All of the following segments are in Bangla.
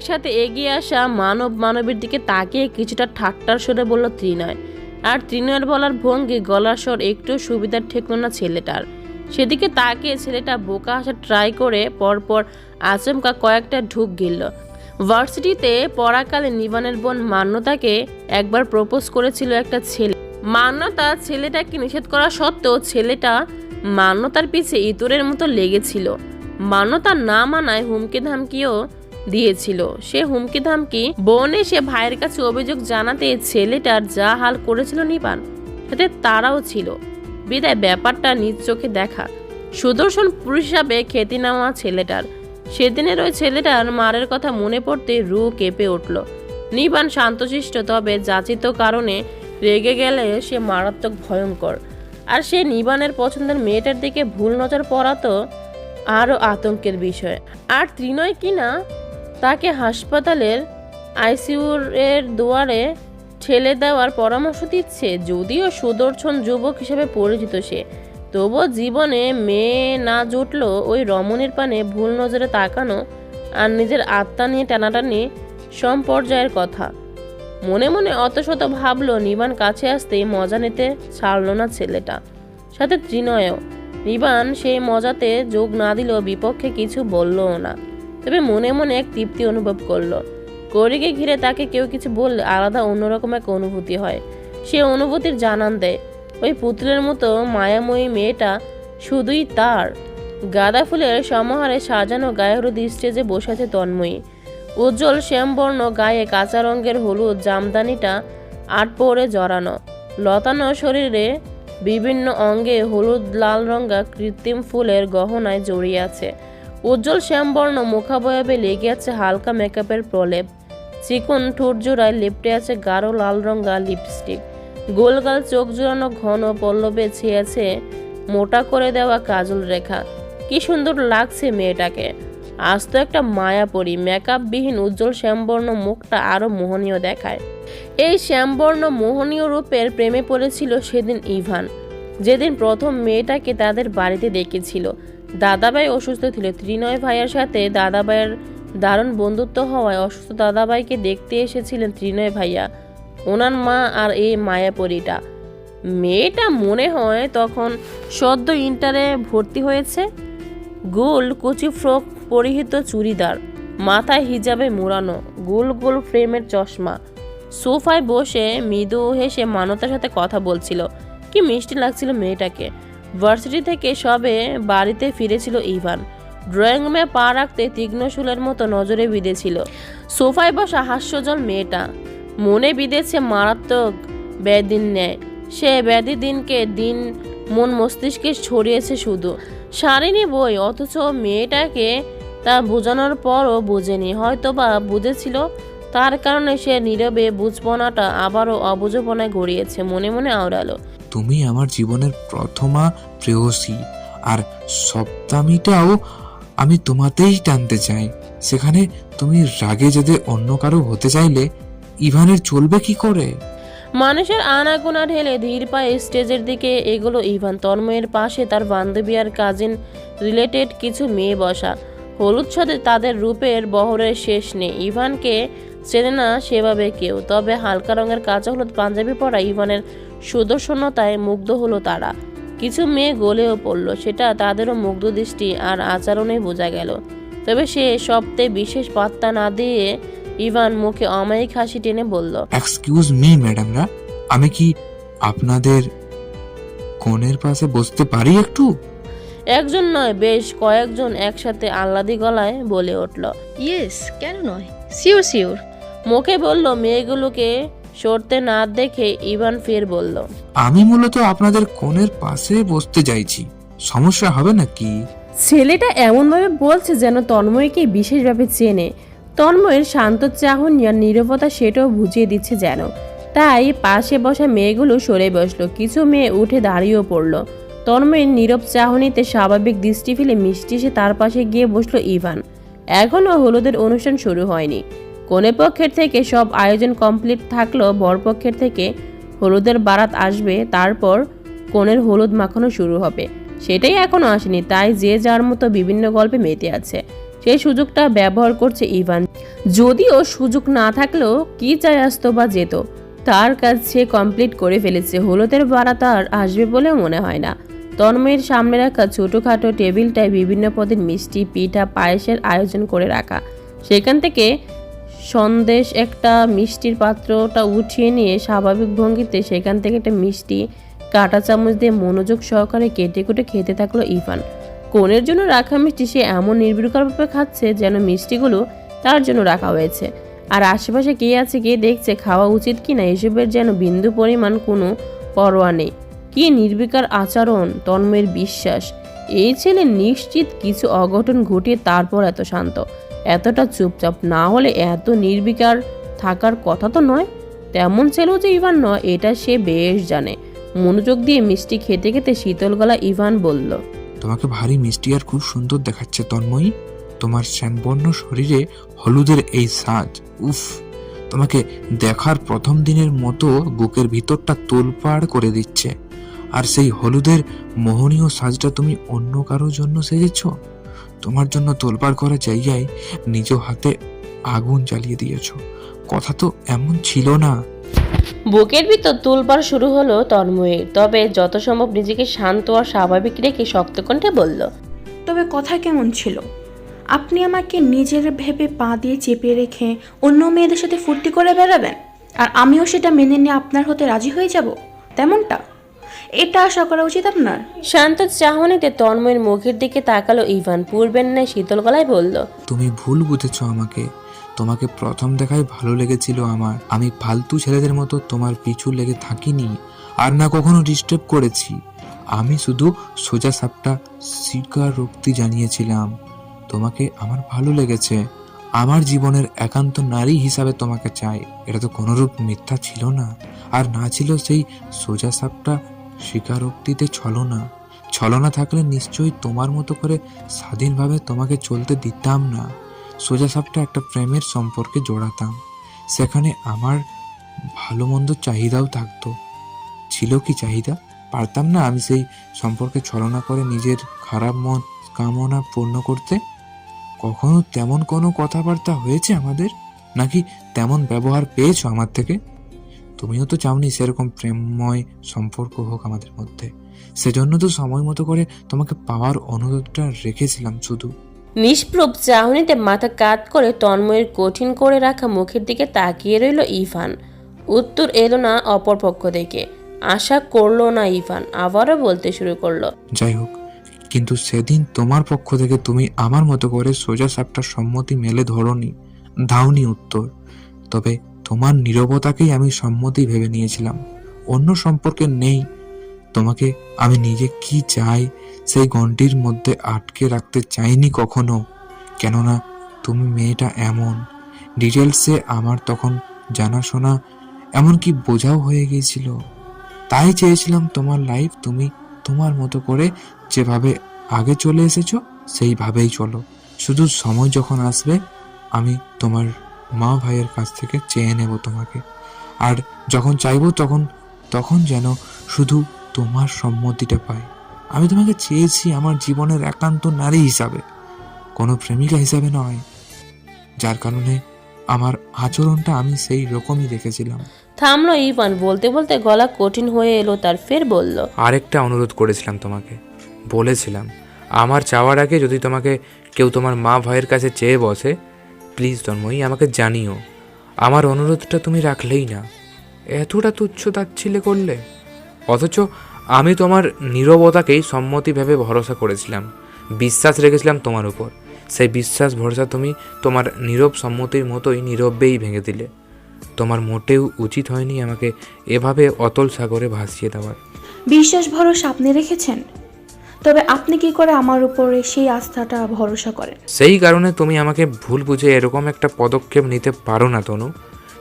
একসাথে এগিয়ে আসা মানব মানবের দিকে তাকিয়ে কিছুটা ঠাট্টার সরে বলল, ত্রিনয়। আর ত্রিনয়ের বলার ভঙ্গি, গলার স্বর একটু সুবিধার ঠেকলো না ছেলেটার। সেদিকে তাকিয়ে ছেলেটা বোকা হাসা ট্রাই করে পরপর আচমকা কয়েকটা ঢুক গিলল। ভার্সিটিতে পড়াকালে নিবানের বোন মান্যতাকে একবার প্রপোজ করেছিল একটা ছেলে। মান্যতা ছেলেটাকে নিষেধ করা সত্ত্বেও ছেলেটা মান্যতার পিছে ইতরের মতো লেগেছিল। মান্যতা না মানায় হুমকি ধামকিও দিয়েছিল। সে হুমকি ধামকি বোন এসে ভাইয়ের কাছে অভিযোগ জানাতে ছেলেটার যা হাল করেছিল নিবান সাথে তারাও ছিল। বিদায় ব্যাপারটা নিজ চোখে দেখা। সুদর্শন পুরুষ হিসাবে খ্যাতি নেওয়া ছেলেটার। সেদিনের ওই ছেলেটার মারের কথা মনে পড়তে রু কেঁপে উঠল। নিবান শান্তশিষ্ট, তবে যাচিত কারণে রেগে গেলে সে মারাত্মক ভয়ঙ্কর। আর সে নিবানের পছন্দের মেয়েটার দিকে ভুল নজর পড়া তো আরও আতঙ্কের বিষয়। আর ত্রিনয় কিনা তাকে হাসপাতালের আইসিইউর এর দুয়ারে ঠেলে দেওয়ার পরামর্শ দিচ্ছে। যদিও সুদর্শন যুবক হিসেবে পরিচিত সে, তবুও জীবনে মেয়ে না জুটলো ওই রমণীর পানে ভুল নজরে তাকানো আর নিজের আত্মা নিয়ে টানাটানি সম্পর্যায়ের কথা। মনে মনে অত শত ভাবলো, নিবান কাছে আসতেই মজা নিতে ছাড়লো না ছেলেটা। সাথে ত্রিনয়ও, নিবান সেই মজাতে যোগ না দিলেও বিপক্ষে কিছু বললও না। তবে মনে মনে এক তৃপ্তি অনুভব করল। করিকে ঘিরে তাকে কেউ কিছু বললে আলাদা অন্যরকম এক অনুভূতি হয়। সে অনুভূতির জানান দেয়, ওই পুতুলের মতো মায়াময়ী মেয়েটা শুধুই তার। গাঁদা ফুলের সমাহারে সাজানো গায়ে হলুদ স্টেজে বসে আছে তন্ময়ী। উজ্জ্বল শ্যামবর্ণ গায়ে কাঁচা রঙের হলুদ জামদানিটা আট পরে জড়ানো। লতানো শরীরে বিভিন্ন অঙ্গে হলুদ লাল রঙা কৃত্রিম ফুলের গহনায় জড়িয়ে আছে। উজ্জ্বল শ্যামবর্ণ মুখাবয়বে লেগে আছে হালকা মেকআপের প্রলেপ। চিকন ঠোঁট জোড়ায় লেপটে আছে গাঢ় লাল রঙা লিপস্টিক। গোলগাল চোখ জোড়ানো ঘন পল্লবে ছেয়েছে মোটা করে দেওয়া কাজল রেখা। কি সুন্দর লাগছে মেয়েটাকে। আজ তো একটা মায়াপরি, মেকআপবিহীন উজ্জ্বল শ্যামবর্ণ মুখটা আরও মোহনীয় দেখায়। এই শ্যামবর্ণ মোহনীয় রূপের প্রেমে পড়েছিল সেদিন ইভান। যেদিন প্রথম মেয়েটাকে তাদের বাড়িতে ডেকেছিল দাদাভাই অসুস্থ ছিল। ত্রিনয় ভাইয়ের সাথে দাদাভাইয়ের দারুণ বন্ধুত্ব হওয়ায় অসুস্থ দাদাভাইকে দেখতে এসেছিলেন ত্রিনয় ভাইয়া। ওনার মা আর এই মায়াপরিটা। মেয়েটা মনে হয় তখন সদ্য ইন্টারে ভর্তি হয়েছে। গোল কুচি ফ্রক পরিহিত চুড়িদার, মাথায় হিজাবে মোড়ানো, গোল গোল ফ্রেমের চশমা। সোফায় বসে মৃদু হেসে মানতার সাথে কথা বলছিল। কি মিষ্টি লাগছিল মেয়েটাকে। ভার্সিটি থেকে সবে বাড়িতে ফিরেছিল ইভান। ড্রয়িং রুমে পা রাখতে তীক্ষ্ণ শুলের মতো নজরে বিঁধেছিল। সোফায় বসা হাস্যজল মেয়েটা। মনে বিঁধেছে মারাত্মক ব্যাধির ন্যায়। সে ব্যাধি দিনকে দিন মন মস্তিষ্কে ছড়িয়েছে শুধু। সারেনি বই, অথচ মেয়েটাকে তা বোঝানোর পরও বোঝেনি। হয়তো বা বুঝেছিল, তার কারণে সে নীরবে বুঝপনাটা আবারও অবুঝপনায় গড়িয়েছে। মনে মনে আওড়ালো। তুমি আমার জীবনের প্রথমা প্রেয়সী, আর সপ্তামীটাও আমি তোমাতেই টানতে চাই। সেখানে তুমি রাগে যদি অন্য কারও হতে চাইলে ইভানের চলবে কি করে? মানুষের আনাগোনা ঢেলে ধীর পায়ে স্টেজের দিকে এগুলো ইভান। তন্ময়ের পাশে তার বান্ধবী আর কাজিন রিলেটেড কিছু মেয়ে বসা। হলুদ সাথে তাদের রূপের বহরের শেষ নেই। ইভানকে চেনে না সেভাবে কেউ। তবে হালকা রঙের কাঁচা হলুদ পাঞ্জাবি পরা ইভানের সুদর্শনতায় মুগ্ধ হলো তারা। কিছু মেয়ে গলেও পড়ল সেটা তাদেরও মুগ্ধ দৃষ্টি আর আচরণে বোঝা গেল। তবে সে সপ্তাহে বিশেষ পাত্তা না দিয়ে ইভান মুখে অমায়িক হাসি টেনে বলল এক্সকিউজ মি ম্যাডামরা আমি কি আপনাদের কোণের পাশে বসতে পারি একটু? একজন নয় বেশ কয়েকজন একসাথে আহ্লাদি গলায় বলে উঠল ইয়েস কেন নয়? সিওর শিওর মুখে বলল মেয়েগুলোকে সরতে না দেখে ইভান ফের বলল আমি মূলত আপনাদের কোণের পাশে বসতে চাইছি। সমস্যা হবে নাকি? ছেলেটা এমনভাবে বলছে যেন তন্ময়কে বিশেষভাবে চেনে। তন্ময়ের শান্ত চাহনি আর নীরবতা সেটাও বুঝিয়ে দিচ্ছে যেন। তাই পাশে বসা মেয়েগুলো সরে বসল। কিছু মেয়ে উঠে দাঁড়িয়েও পড়ল। তন্ময়ের নীরব চাহনিতে স্বাভাবিক দৃষ্টি ফেলে মিষ্টি সে তার পাশে গিয়ে বসল ইভান। এখনও হলুদের অনুষ্ঠান শুরু হয়নি। কনে পক্ষের থেকে সব আয়োজন কমপ্লিট থাকলেও বরপক্ষের থেকে হলুদের বারাত আসবে, তারপর কনের হলুদ মাখানো শুরু হবে। সেটাই এখনও আসেনি, তাই যে যার মতো বিভিন্ন গল্পে মেতে আছে। সেই সুযোগটা ব্যবহার করছে ইভান। যদিও সুযোগ না থাকলেও কি চাই আসতো বা যেত, তার কাজ সে কমপ্লিট করে ফেলেছে, হলুদের বারাত আর আসবে বলে মনে হয় না। তন্ময়ের সামনে রাখা ছোটোখাটো টেবিলটায় বিভিন্ন পদের মিষ্টি, পিঠা, পায়েসের আয়োজন করে রাখা। সেখান থেকে সন্দেশ একটা মিষ্টির পাত্রটা উঠিয়ে নিয়ে স্বাভাবিক ভঙ্গিতে সেখান থেকে একটা মিষ্টি কাঁটা চামচ দিয়ে মনোযোগ সহকারে কেটে কুটে খেতে থাকল ইভান কোণের জন্য রাখা মিষ্টি সে এমন নির্বিকারভাবে খাচ্ছে যেন মিষ্টিগুলো তার জন্য রাখা হয়েছে। আর আশেপাশে কে আছে, কে দেখছে, খাওয়া উচিত কি না এসবের যেন বিন্দু পরিমাণ কোনো পরোয়া নেই। কি নির্বিকার আচরণ, তন্ময়ের বিশ্বাস। এই ছেলে নিশ্চিত কিছু অঘটন ঘটিয়ে তারপর এত শান্ত। এতটা চুপচাপ না হলে এত নির্বিকার থাকার কথা তো নয়। তেমন ছেলেও যে ইভান নয়, এটা সে বেশ জানে। মনোযোগ দিয়ে মিষ্টি খেতে খেতে শীতল গলা ইভান বলল, তোমাকে ভারী মিষ্টি আর খুব সুন্দর দেখাচ্ছে তন্ময়ী। তোমার শ্যামবর্ণ শরীরে হলুদের এই সাজ উফ। তোমাকে দেখার প্রথম দিনের মতো বুকের ভিতরটা তোলপাড় করে দিচ্ছে। আর সেই হলুদের মোহনীয় সাজটা তুমি অন্য কারোর জন্য সেজেছ? তোমার জন্য তোলপাড় করার জায়গায় নিজ হাতে আগুন জ্বালিয়ে দিয়েছ। কথা তো এমন ছিল না। বুকের ভিতর তুলবার শুরু হলো তন্ময়ের তবে যত সম্ভব নিজেকে শান্ত আর স্বাভাবিক রেখে শক্ত কণ্ঠে বলল তবে কথা কেমন ছিল? আপনি আমাকে নিজের ভেবে পা দিয়ে চেপে রেখে অন্য মেয়েদের সাথে ফুর্তি করে বেড়াবেন? আর আমিও সেটা মেনে নিয়ে আপনার হতে রাজি হয়ে যাব? তেমনটা? এটা আশা করা উচিত আপনার? শান্ত চাহনিতে তন্ময়ের মুখের দিকে তাকালো ইভান পূর্বের ন্যায় শীতল গলায় বলল তুমি ভুল বুঝেছ আমাকে। তোমাকে প্রথম দেখায় ভালো লেগেছিল আমার। আমি ফালতু ছেলেদের মতো তোমার পিছু লেগে থাকিনি আর না কখনো ডিস্টার্ব করেছি। আমি শুধু সোজা সাপটা স্বীকারোক্তি জানিয়েছিলাম তোমাকে আমার ভালো লেগেছে। আমার জীবনের একান্ত নারী হিসাবে তোমাকে চাই। এটা তো কোনোরূপ মিথ্যা ছিল না। আর না ছিল সেই সোজা সাপটা স্বীকারোক্তিতে ছলনা। ছলনা থাকলে নিশ্চয়ই তোমার মতো করে স্বাধীনভাবে তোমাকে চলতে দিতাম না। সোজা সাপটা একটা প্রেমের সম্পর্কে জোড়াতাম। সেখানে আমার ভালো মন্দ চাহিদাও থাকতো। ছিল কি চাহিদা? পারতাম না আমি সেই সম্পর্কে ছলনা করে নিজের খারাপ মন কামনা পূর্ণ করতে? কখনো তেমন কোনো কথাবার্তা হয়েছে আমাদের? নাকি তেমন ব্যবহার পেয়েছ আমার থেকে? তুমিও তো চাওনি সেরকম প্রেমময় সম্পর্ক হোক আমাদের মধ্যে। সেজন্য তো সময় মতো করে তোমাকে পাওয়ার অনুরোধটা রেখেছিলাম শুধু। নিষ্প্রভ চাহনিতে মাথা কাত করে তন্ময়ের কঠিন করে রাখা মুখের দিকে তাকিয়ে রইল ইভান। উত্তর এলো না অপর পক্ষ থেকে। আশা করল না ইভান আবারও বলতে শুরু করল। যাই হোক কিন্তু সেদিন তোমার পক্ষ থেকে তুমি আমার মতো করে সোজা সাপটার সম্মতি মেলে ধরনি দাওনি উত্তর। তবে তোমার নীরবতাকেই আমি সম্মতি ভেবে নিয়েছিলাম। অন্য সম্পর্কে নেই। তোমাকে আমি নিজে কি চাই সেই গণ্ডির মধ্যে আটকে রাখতে চাইনি কখনো। কেননা তুমি মেয়েটা এমন। ডিটেলসে আমার তখন জানাশোনা এমনকি বোঝাও হয়ে গিয়েছিল। তাই চেয়েছিলাম তোমার লাইফ তুমি তোমার মতো করে যেভাবে আগে চলে এসেছ, সেইভাবেই চলো। শুধু সময় যখন আসবে, আমি তোমার মা ভাইয়ের কাছ থেকে চেয়ে নেব তোমাকে। আর যখন চাইব তখন তখন যেন শুধু তোমার সম্মতিটা পাই। আমি তোমাকে চেয়েছি আমার জীবনের একান্ত নারী হিসাবে কোনো প্রেমিকা হিসাবে নয়। যার কারণে আমার আচরণটা আমি সেই রকমই রেখেছিলাম থামলো ইভান বলতে বলতে গলা কঠিন হয়ে এলো তার ফের বলল আরেকটা অনুরোধ করেছিলাম তোমাকে। বলেছিলাম আমার চাওয়ার আগে যদি তোমাকে কেউ তোমার মা ভাইয়ের কাছে চেয়ে বসে প্লিজ তন্ময়ী, আমাকে জানিও। আমার অনুরোধটা তুমি রাখলেই না। এতটা তুচ্ছ তাচ্ছিলে করলে? অথচ আমি তোমার নীরবতাকেই সম্মতি ভেবে ভরসা করেছিলাম। বিশ্বাস রেখেছিলাম তোমার উপর। সেই বিশ্বাস ভরসা তুমি তোমার নীরব সম্মতির মতোই নীরবেই ভেঙে দিলে। তোমার মোটেও উচিত হয়নি আমাকে এভাবে অতল সাগরে ভাসিয়ে দেওয়ার। বিশ্বাস ভরসা আপনি রেখেছেন? তবে আপনি কি করে আমার উপরে সেই আস্থাটা ভরসা করেন? সেই কারণে তুমি আমাকে ভুল বুঝে এরকম একটা পদক্ষেপ নিতে পারো না, তনু।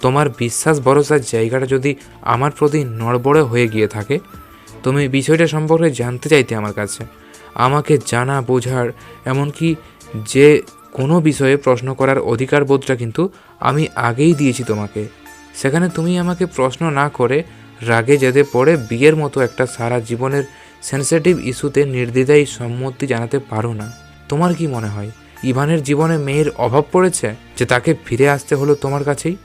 তোমার বিশ্বাস ভরসার জায়গাটা যদি আমার প্রতি নড়বড়ে হয়ে গিয়ে থাকে, তুমি বিষয়টা সম্পর্কে জানতে চাইতে আমার কাছে। আমাকে জানা, বোঝার, এমনকি যে কোনো বিষয়ে প্রশ্ন করার অধিকার বোধটা কিন্তু আমি আগেই দিয়েছি তোমাকে। সেখানে তুমি আমাকে প্রশ্ন না করে রাগে যেতে পড়ে বিয়ের মতো একটা সারা জীবনের সেন্সিটিভ ইস্যুতে নির্দ্বিধায় সম্মতি জানাতে পারো না। তোমার কি মনে হয়, ইভানের জীবনে মেয়ের অভাব পড়েছে যে তাকে ফিরে আসতে হলো তোমার কাছেই?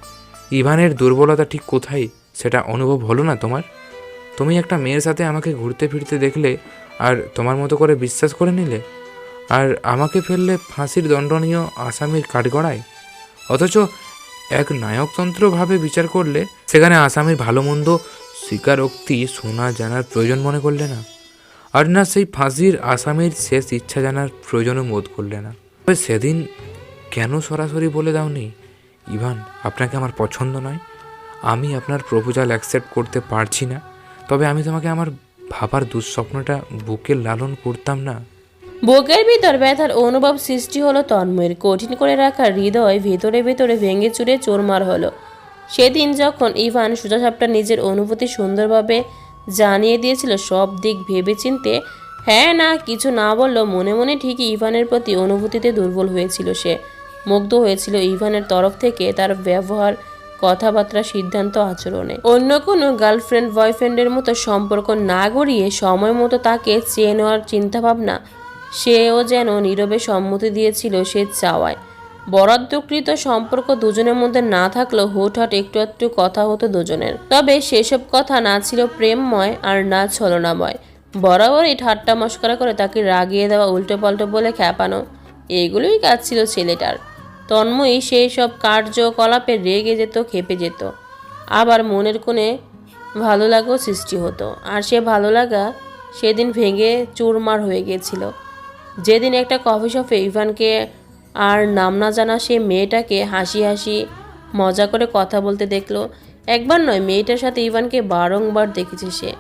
ইভানের দুর্বলতা ঠিক কোথায়, সেটা অনুভব হলো না তোমার? তুমি একটা মেয়ের সাথে আমাকে ঘুরতে ফিরতে দেখলে আর তোমার মতো করে বিশ্বাস করে নিলে? আর আমাকে ফেললে ফাঁসির দণ্ডনীয় আসামির কাঠগড়ায়? অথচ এক নায়কতন্ত্রভাবে বিচার করলে সেখানে আসামির ভালো মন্দ স্বীকারোক্তি শোনা জানার প্রয়োজন মনে করলে না? আর না সেই ফাঁসির আসামির শেষ ইচ্ছা জানার প্রয়োজনও বোধ করলে না। তবে সেদিন কেন সরাসরি বলে দাওনি? ইভান, আপনাকে আমার পছন্দ নয়। আমি আপনার প্রপোজাল অ্যাকসেপ্ট করতে পারছি না। তবে আমি তোমাকে আমার ভাবার দুঃস্বপ্নটা বুকে লালন করতাম না। বুকের ভিতর ব্যথার অনুভব সৃষ্টি হলো তন্ময়ের। কঠিন করে রাখা হৃদয় ভেতরে ভেতরে ভেঙে চুরে চোরমার হলো। সেদিন যখন ইভান সোজাসাপটা নিজের অনুভূতি সুন্দরভাবে জানিয়ে দিয়েছিল সব দিক ভেবেচিন্তে। হ্যাঁ না, কিছু না বললেও মনে মনে ঠিকই ইভানের প্রতি অনুভূতিতে দুর্বল হয়েছিল সে। মুগ্ধ হয়েছিল ইভানের তরফ থেকে তার ব্যবহার, কথাবার্তা, সিদ্ধান্ত, আচরণে। অন্য কোনো গার্লফ্রেন্ড, বয়ফ্রেন্ডের মতো সম্পর্ক না গড়িয়ে সময় মতো তাকে চেয়ে নেওয়ার চিন্তাভাবনা, সেও যেন নীরবে সম্মতি দিয়েছিল সে চাওয়ায়। বরাদ্দকৃত সম্পর্ক দুজনের মধ্যে না থাকলেও হুট হুটহাট একটু একটু কথা হতো দুজনের। তবে সেসব কথা না ছিল প্রেমময় আর না ছলনাময়। বরাবরই ঠাট্টা মস্করা করে তাকে রাগিয়ে দেওয়া উল্টো পাল্টো বলে খ্যাপানো। এগুলোই কাজ ছিল ছেলেটার। তন্ময়ী সেই সব কার্যকলাপে রেগে যেত, খেপে যেত। আবার মনের কোণে ভালো লাগাও সৃষ্টি হতো। আর সে ভালো লাগা সেদিন ভেঙে চুরমার হয়ে গিয়েছিল যেদিন একটা কফি শপে ইভানকে আর নাম না জানা সে মেয়েটাকে হাসি হাসি মজা করে কথা বলতে দেখল। একবার নয়, মেয়েটার সাথে ইভানকে বারংবার দেখেছে সে।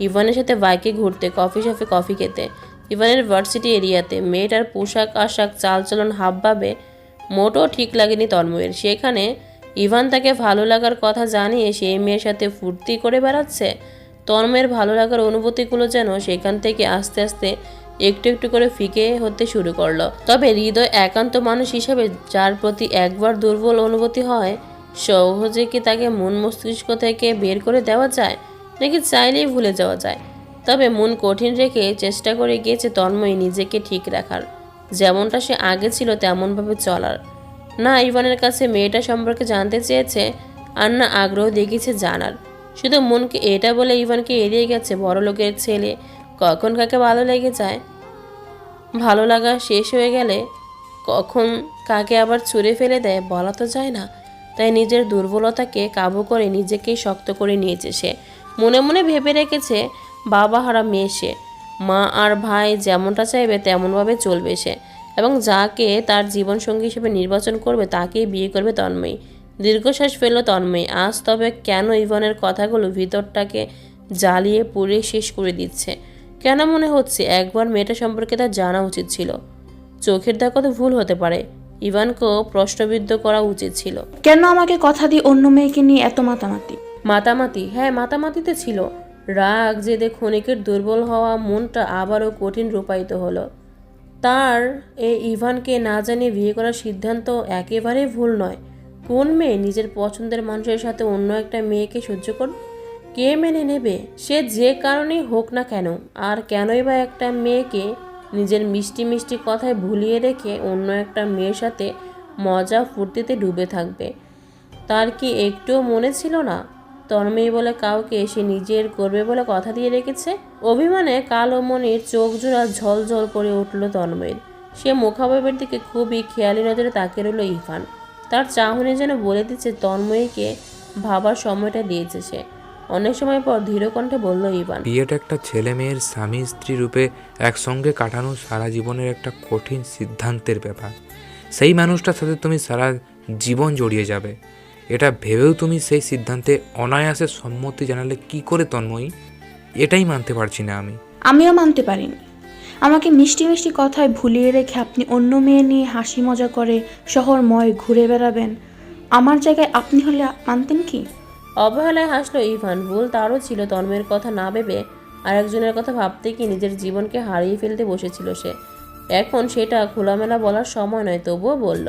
ইভানের সাথে বাইকে ঘুরতে, কফি শপে কফি খেতে। ইভানের ভার্সিটি এরিয়াতে মেয়েটার পোশাক আশাক, চালচলন হাবভাবে মোটেও ঠিক লাগেনি তন্ময়ের। সেখানে ইভান তাকে ভালো লাগার কথা জানিয়ে সেই মেয়ের সাথে ফুর্তি করে বেড়াচ্ছে। তন্ময়ের ভালো লাগার অনুভূতিগুলো যেন সেখান থেকে আস্তে আস্তে একটু একটু করে ফিকে হতে শুরু করল। তবে হৃদয় একান্ত মানুষ হিসেবে যার প্রতি একবার দুর্বল অনুভূতি হয়, সহজে কি তাকে মন মস্তিষ্ক থেকে বের করে দেওয়া যায়, নাকি চাইলেই ভুলে যাওয়া যায়? তবে মন কঠিন রেখে চেষ্টা করে গিয়েছে তন্ময় নিজেকে ঠিক রাখার। যেমনটা সে আগে ছিল তেমনভাবে চলার। না, ইভানের কাছে মেয়েটা সম্পর্কে জানতে চেয়েছে, আর না আগ্রহ দেখিয়েছে জানার। শুধু মনকে এটা বলে ইভানকে এড়িয়ে গেছে বড় লোকের ছেলে কখন কাকে ভালো লেগে যায়? ভালো লাগা শেষ হয়ে গেলে কখন কাকে আবার ছুঁড়ে ফেলে দেয় বলা তো যায় না। তাই নিজের দুর্বলতাকে কাবু করে নিজেকেই শক্ত করে নিয়েছে সে। মনে মনে ভেবে রেখেছে, বাবা হারা মেয়ে সে। মা আর ভাই যেমনটা চাইবে তেমনভাবে চলবে সে। এবং যাকে তার জীবনসঙ্গী হিসেবে নির্বাচন করবে তাকেই বিয়ে করবে তন্ময়ী। দীর্ঘশ্বাস ফেলল তন্ময়ী। আজ তবে কেন ইভনের কথাগুলো ভিতরটাকে জ্বালিয়ে পুড়ে শেষ করে দিচ্ছে? কেন মনে হচ্ছে একবার মেয়েটা সম্পর্কে তার জানা উচিত ছিল? চোখের দেখা তো ভুল হতে পারে। ইভানকেও প্রশ্নবিদ্ধ করা উচিত ছিল। কেন আমাকে কথা দিয়ে অন্য মেয়েকে নিয়ে এত মাতামাতি? মাতামাতি? হ্যাঁ মাতামাতিতে ছিল। রাগ জেদে ক্ষণিকের দুর্বল হওয়া মনটা আবারও কঠিন রূপায়িত হলো। তার এই ইভানকে না জানিয়ে বিয়ে করার সিদ্ধান্ত একেবারেই ভুল নয়। কোন মেয়ে নিজের পছন্দের মানুষের সাথে অন্য একটা মেয়েকে সহ্য করবে কে মেনে নেবে? সে যে কারণেই হোক না কেন, আর কেনই বা একটা মেয়েকে নিজের মিষ্টি মিষ্টি কথায় ভুলিয়ে রেখে অন্য একটা মেয়ের সাথে মজা ফুর্তিতে ডুবে থাকবে। তার কি একটুও মনে ছিল না? তন্ময়ী বলে কাউকে সে নিজের করবে বলে কথা দিয়ে রেখেছে? অভিমানে কালো মনির চোখ জোড়া ঝলঝল করে উঠল তন্ময়ের। সে মুখাভাবের দিকে খুবই খেয়ালি নজরে তাকিয়ে রইল ইরফান। তার চাহনি যেন বলে দিচ্ছে তন্ময়ীকে ভাবার সময়টা দিয়েছে সে। অনেক সময় পর ধীরকণ্ঠে বলল ইভান বিয়েটা একটা ছেলে মেয়ের স্বামী স্ত্রী রূপে একসঙ্গে কাটানো সারা জীবনের একটা কঠিন সিদ্ধান্তের ব্যাপার। সেই মানুষটার সাথে তুমি সারা জীবন জড়িয়ে যাবে। এটা ভেবেও তুমি সেই সিদ্ধান্তে অনায়াসে সম্মতি জানালে কি করে তন্ময়ী? এটাই মানতে পারছি না আমি। আমিও মানতে পারিনি। আমাকে মিষ্টি মিষ্টি কথায় ভুলিয়ে রেখে আপনি অন্য মেয়ে নিয়ে হাসি মজা করে শহরময় ঘুরে বেড়াবেন। আমার জায়গায় আপনি হলে মানতেন কি? অবহেলায় হাসলো ইভান। ভুল তারও ছিল, তন্ময়ের কথা না ভেবে আরেকজনের কথা ভাবতে কি নিজের জীবনকে হারিয়ে ফেলতে বসেছিল সে। এখন সেটা খোলামেলা বলার সময় নয়, তবুও বলল